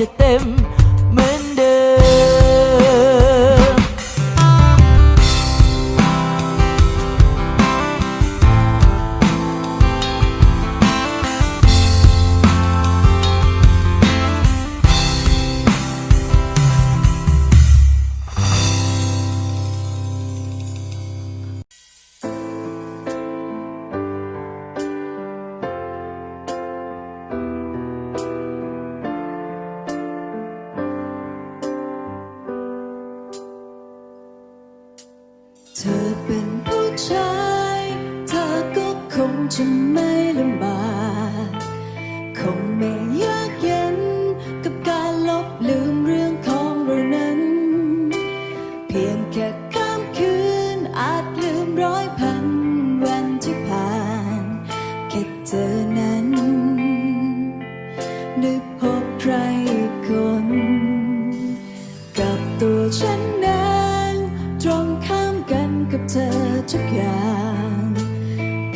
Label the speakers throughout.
Speaker 1: at them. จะไม่ลำบากคงไม่ยากเย็นกับกา
Speaker 2: รลบลืมเรื่องของเรานั้น เพียงแค่ข้ามคืนอาจลืมร้อยพันวันที่ผ่านแค่เจอนั้นได้พบใครคนกับตัวฉันนั้นตรงข้ามกันกับเธอทุกอย่าง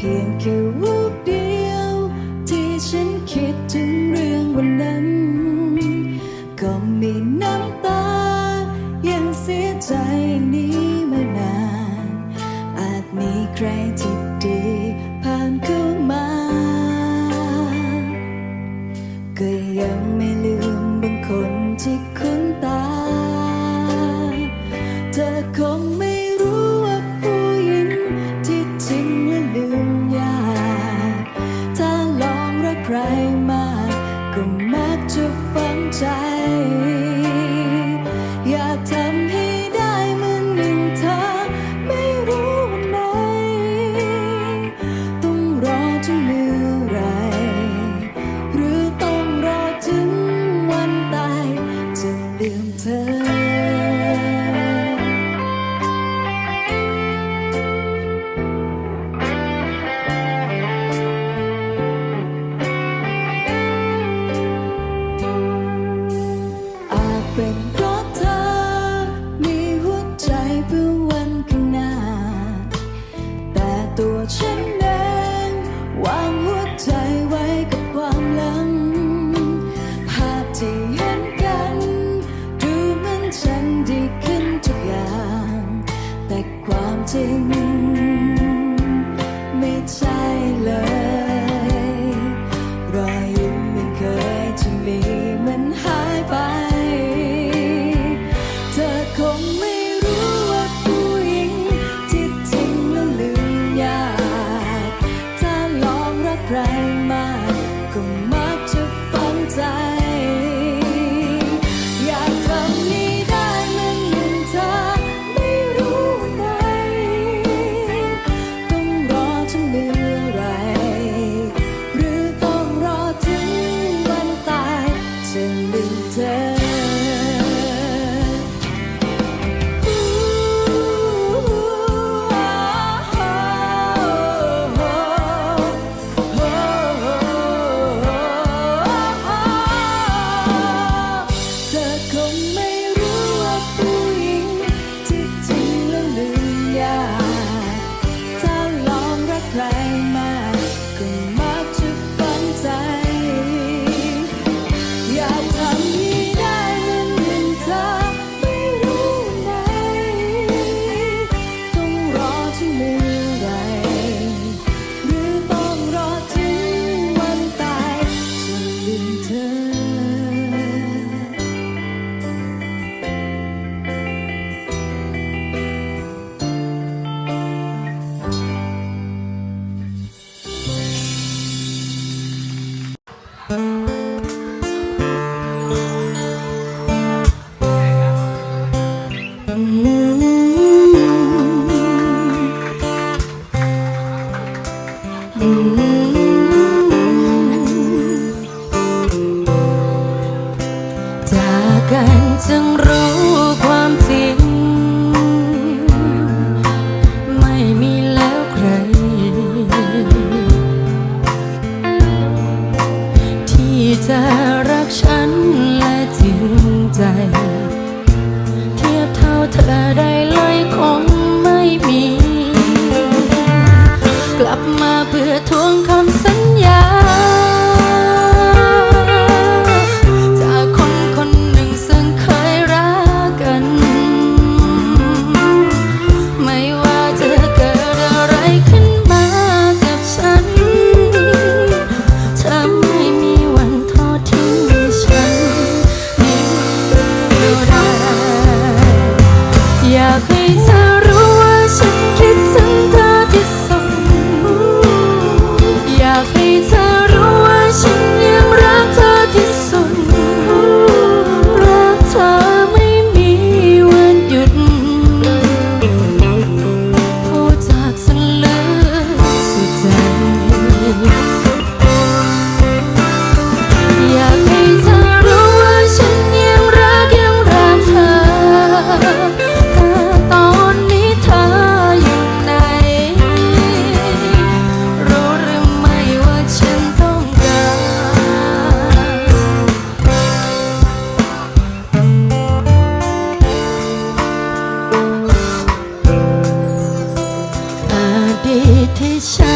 Speaker 2: พียงแค่วูบเดียว ที่ฉันคิดถึงเรื่องวันนั้น จะฝังใจ ต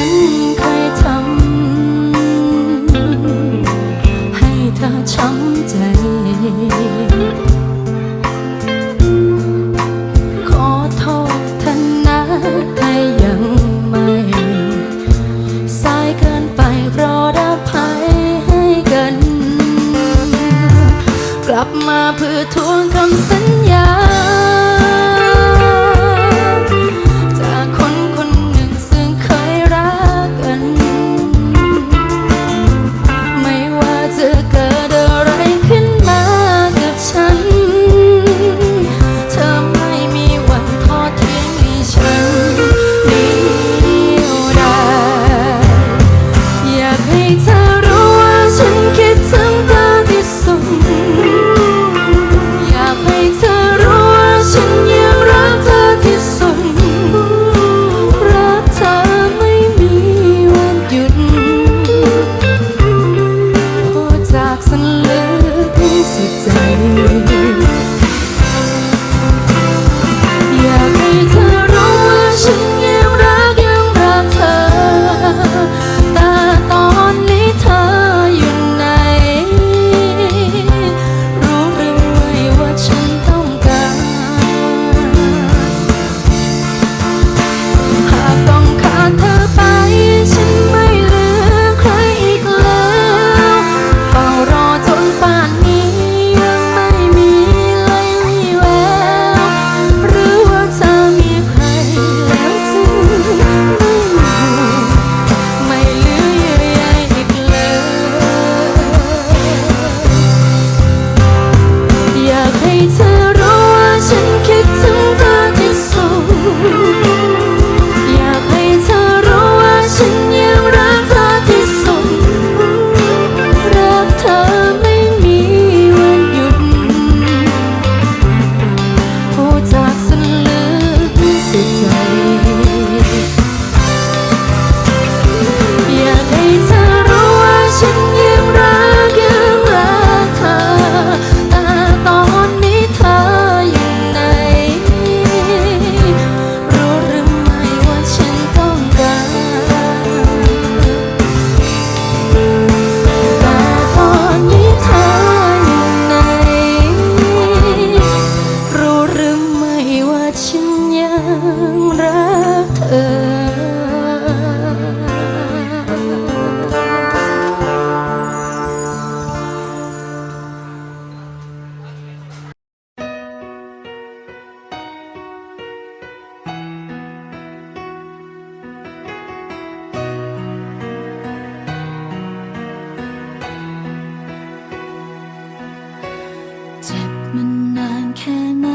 Speaker 2: มันนาน
Speaker 1: แค่ไหน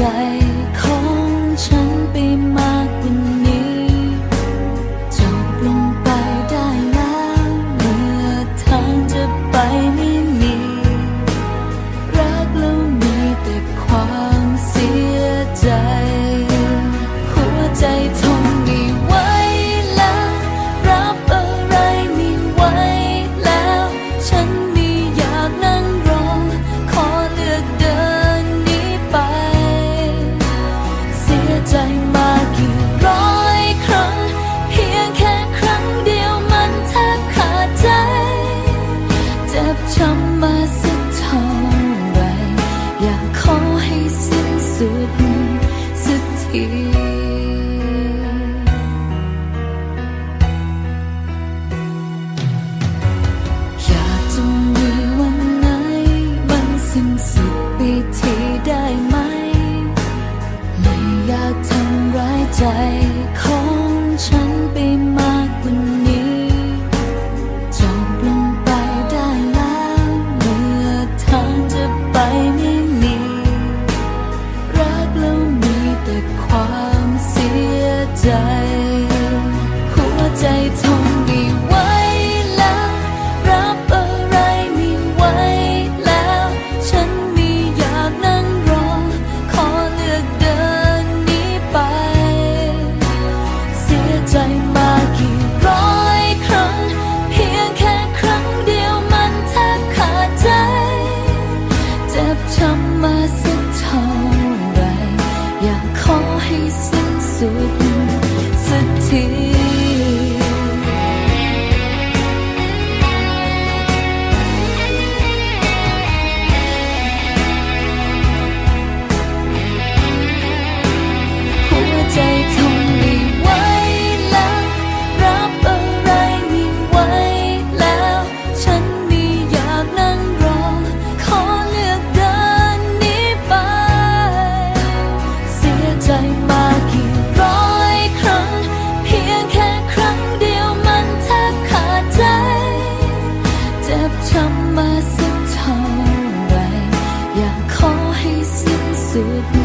Speaker 1: 在 sickness.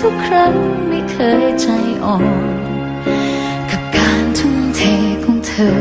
Speaker 1: ทุกครั้งไม่เคยใจอ่อน กับการทุ่
Speaker 2: มเทของเธอ